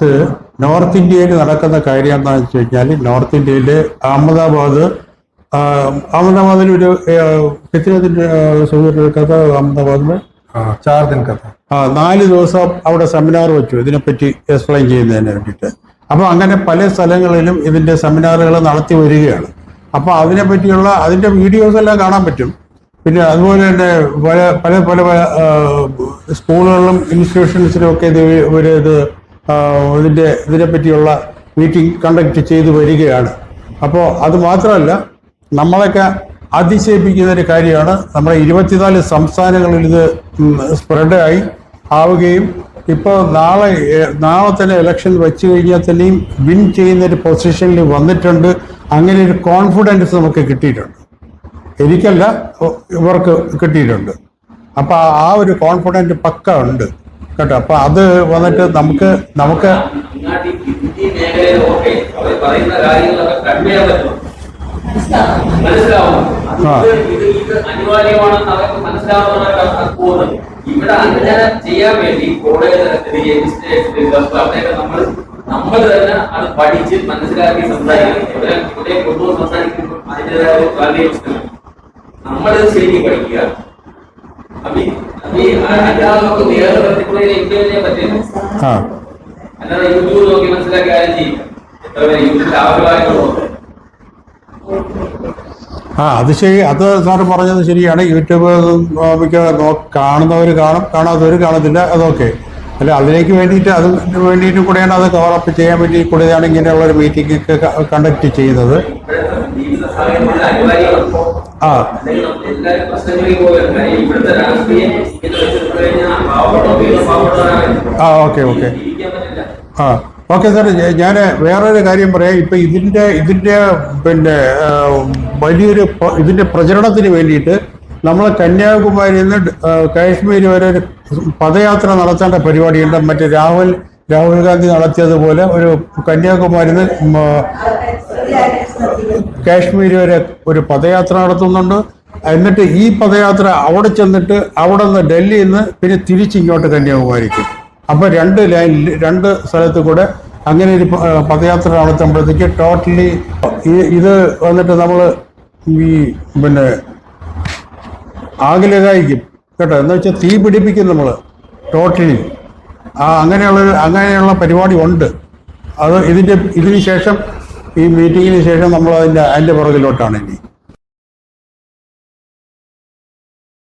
മറിച്ച് നോർത്ത് ഇന്ത്യയിൽ നടക്കുന്ന കാര്യം എന്താണെന്ന് വെച്ച് കഴിഞ്ഞാൽ നോർത്ത് ഇന്ത്യയിൽ അഹമ്മദാബാദ് അഹമ്മദാബാദിൽ ഒരു കിത്തിനത്തിന്റെ കഥ അഹമ്മദാബാദിൽ ചാർ കഥ. ആ നാല് ദിവസം അവിടെ സെമിനാർ വെച്ചു. ഇതിനെപ്പറ്റി എക്സ്പ്ലെയിൻ ചെയ്യുന്നതിന് വേണ്ടിയിട്ട് അപ്പോൾ അങ്ങനെ പല സ്ഥലങ്ങളിലും ഇതിന്റെ സെമിനാറുകൾ നടത്തി വരികയാണ്. അപ്പോൾ അതിനെപ്പറ്റിയുള്ള അതിന്റെ വീഡിയോസ് എല്ലാം കാണാൻ പറ്റും. പിന്നെ അതുപോലെ തന്നെ പല പല പല സ്കൂളുകളിലും ഇൻസ്റ്റിറ്റ്യൂഷൻസിലും ഒക്കെ ഇത് ഒരു ഇത് ആ, ഇതിന്റെ ഇതിനെപ്പറ്റിയുള്ള മീറ്റിംഗ് കണ്ടക്ട് ചെയ്തു വരികയാണ്. അപ്പോൾ അത് മാത്രമല്ല നമ്മളൊക്കെ അതിശയിപ്പിക്കുന്ന ഒരു കാര്യമാണ്. നമ്മുടെ ഇരുപത്തിനാല് സംസ്ഥാനങ്ങളിൽ ഇത് സ്പ്രെഡായി ആവുകയും ഇപ്പോൾ നാളെ നാളെ തന്നെ ഇലക്ഷൻ വെച്ച് കഴിഞ്ഞാൽ തന്നെയും വിൻ ചെയ്യുന്ന ഒരു പൊസിഷനിൽ വന്നിട്ടുണ്ട്. അങ്ങനെ ഒരു കോൺഫിഡൻസ് നമുക്ക് കിട്ടിയിട്ടുണ്ട്. എനിക്കല്ല ഇവർക്ക് കിട്ടിയിട്ടുണ്ട്. അപ്പോൾ ആ ഒരു കോൺഫിഡന്റ് പക്ക ഉണ്ട്. കേട്ടോ അപ്പൊ അത് വന്നിട്ട് നമുക്ക് നമുക്ക് ഇവിടെ നമ്മൾ നമ്മൾ തന്നെ അത് പഠിച്ച് മനസ്സിലാക്കി വാല്യൂസ് ശരിക്കും പഠിക്കുക. ആ അല്ലാതെ യൂട്യൂബ് നോക്കി മനസ്സിലാക്കി ആരും ചെയ്യില്ല എത്ര പേര് യൂട്യൂബിൽ ആവശ്യമായിട്ടുള്ളത് ആ അത് ശരി. അത് സാറ് പറഞ്ഞത് ശരിയാണ്. യൂട്യൂബ് മിക്ക കാണുന്നവർ കാണും. കാണാത്തവർ കാണത്തില്ല. അതൊക്കെ അല്ല അതിലേക്ക് വേണ്ടിയിട്ട് അത് വേണ്ടിയിട്ട് കൂടെയാണ് അത് കവറപ്പ് ചെയ്യാൻ വേണ്ടി കൂടെയാണ് ഇങ്ങനെയുള്ള ഒരു മീറ്റിംഗ് ഒക്കെ കണ്ടക്ട് ചെയ്യുന്നത്. ആ. ആ ഓക്കെ ഓക്കെ. ആ ഓക്കെ സാർ ഞാൻ വേറൊരു കാര്യം പറയാം. ഇപ്പം ഇതിന്റെ ഇതിന്റെ പിന്നെ വലിയൊരു ഇതിന്റെ പ്രചരണത്തിന് വേണ്ടിയിട്ട് നമ്മൾ കന്യാകുമാരിയിൽ നിന്ന് കാശ്മീർ വരെ ഒരു പദയാത്ര നടത്തേണ്ട പരിപാടിയുണ്ട്. മറ്റേ രാഹുൽ രാഹുൽ ഗാന്ധി നടത്തിയതുപോലെ ഒരു കന്യാകുമാരിയിൽ നിന്ന് കാശ്മീർ വരെ ഒരു പദയാത്ര നടത്തുന്നുണ്ട്. എന്നിട്ട് ഈ പദയാത്ര അവിടെ ചെന്നിട്ട് അവിടെ നിന്ന് ഡൽഹിയിൽ നിന്ന് പിന്നെ തിരിച്ചിങ്ങോട്ട് കന്യാകുമാരിക്ക്. അപ്പൊ രണ്ട് ലൈൻ രണ്ട് സ്ഥലത്ത് കൂടെ അങ്ങനെ ഒരു പദയാത്ര നടത്തുമ്പോഴത്തേക്ക് ടോട്ടലി ഇത് വന്നിട്ട് നമ്മൾ ഈ പിന്നെ ആകലകായിക്കും കേട്ടോ? എന്ന് വെച്ചാൽ തീ പിടിപ്പിക്കും നമ്മൾ ടോട്ടലി ആ അങ്ങനെയുള്ള അങ്ങനെയുള്ള പരിപാടി ഉണ്ട്. അത് ഇതിന്റെ ഇതിന് ശേഷം ഈ മീറ്റിങ്ങിന് ശേഷം നമ്മൾ അതിന്റെ അതിന്റെ പുറകിലോട്ടാണ് ഇനി.